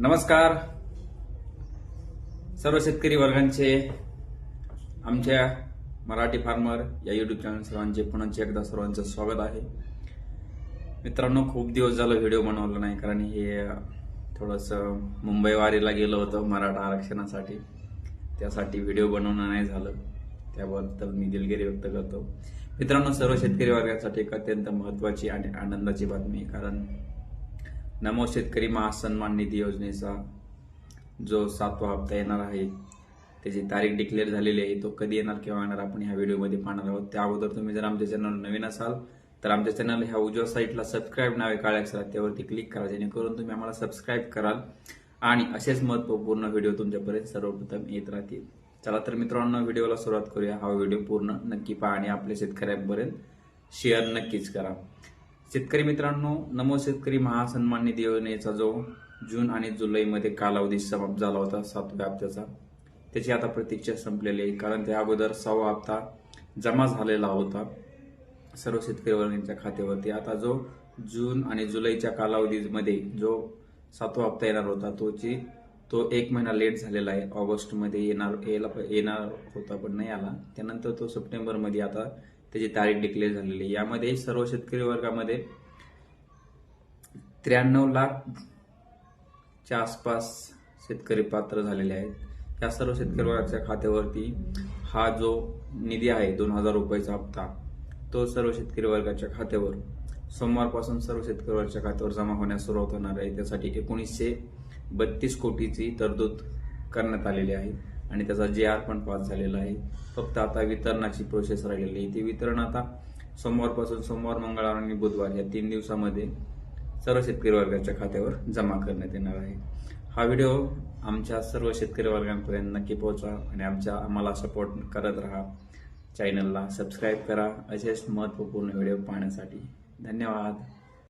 नमस्कार. सर्व शेतकरी वर्गांचे आमच्या मराठी फार्मर या युट्यूब चॅनल सर्वांचे पुन्हा एकदा सर्वांचं स्वागत आहे. मित्रांनो खूप दिवस झालं व्हिडिओ बनवला नाही कारण हे थोडंसं मुंबई वारीला गेलो होतो मराठा आरक्षणासाठी. त्यासाठी व्हिडिओ बनवणं नाही झालं. त्याबद्दल मी दिलगिरी व्यक्त करतो. मित्रांनो सर्व शेतकरी वर्गासाठी एक अत्यंत महत्वाची आणि आनंदाची बातमी कारण नमो शेतकरी महासन्मान निधी योजनेचा जो सातवा हप्ता येणार आहे त्याची तारीख डिक्लेअर झालेली आहे तो कधी येणार किंवा येणार आपण ह्या व्हिडिओमध्ये पाहणार आहोत. त्या अगोदर तुम्ही जर आमच्या चॅनल नवीन असाल तर आमच्या चॅनल ह्या उजव्या साईटला सबस्क्राईब नावे काळ्या अक्षरात त्यावरती क्लिक करा जेणेकरून तुम्ही आम्हाला सबस्क्राईब कराल आणि असेच महत्त्वपूर्ण व्हिडिओ तुमच्यापर्यंत सर्वप्रथम येत राहतील. चला तर मित्रांनो व्हिडिओला सुरुवात करूया. हा व्हिडिओ पूर्ण नक्की पहा आणि आपल्या शेतकऱ्यांपर्यंत शेअर नक्कीच करा. शेतकरी मित्रांनो नमो शेतकरी महासन्मान निधी योजनेचा जो जून आणि जुलैमध्ये कालावधी समाप्त झाला होता सातव्या हप्त्याचा त्याची आता प्रतीक्षा संपलेली आहे. कारण त्या अगोदर सहावा हप्ता जमा झालेला होता सर्व शेतकरी वर्गांच्या खात्यावरती. आता जो जून आणि जुलैच्या कालावधीमध्ये जो सातवा हप्ता येणार होता तोची तो एक महिना लेट झालेला आहे. ऑगस्टमध्ये येणार येणार होता पण नाही आला. त्यानंतर तो सप्टेंबरमध्ये आता त्याची तारीख डिक्लेअर झालेली आहे. यामध्ये सर्व शेतकरी वर्गामध्ये त्र्याण्णव लाख च्या आसपास शेतकरी पात्र झालेले आहेत. या सर्व शेतकरी वर्गाच्या खात्यावरती हा जो निधी आहे दोन हजार रुपयाचा हप्ता तो सर्व शेतकरी वर्गाच्या खात्यावर सोमवारपासून सर्व शेतकरी वर्गाच्या खात्यावर जमा होण्यास सुरुवात होणार आहे. त्यासाठी एकोणीसशे बत्तीस कोटीची तरतूद करण्यात आलेली आहे. आणि त्याचा जे आर पण पास झालेला आहे. फक्त आता वितरणाची प्रोसेस राहिलेली आहे. ते वितरण आता सोमवारपासून सोमवार मंगळवार आणि बुधवार या तीन दिवसामध्ये सर्व शेतकरी वर्गाच्या खात्यावर जमा करण्यात येणार आहे. हा व्हिडिओ आमच्या सर्व शेतकरी वर्गांपर्यंत नक्की पोहोचा आणि आमच्या आम्हाला सपोर्ट करत राहा. चॅनलला सबस्क्राईब करा. असेच महत्त्वपूर्ण व्हिडिओ पाहण्यासाठी धन्यवाद.